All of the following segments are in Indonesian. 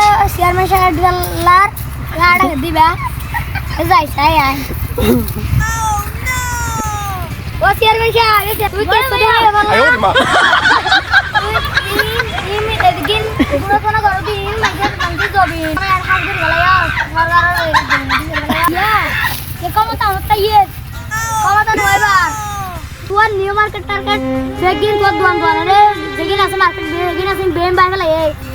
kita siar masyarakat di lar lar di saya oh no masyarakat kita kita sudah ayo bang ini ini ini ini tahu tak ya tahu apa tuan new target bagian tuan tuan ada bagian langsung market bagian langsung bem ya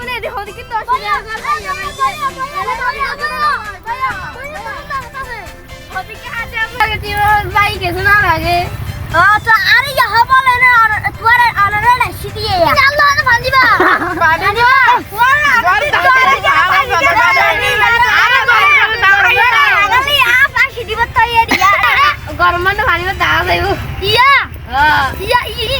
মানে দেখি কিন্তু তো গরম মানে ফান্দিবা দাও যাইব ইয়া ইয়া ইয়া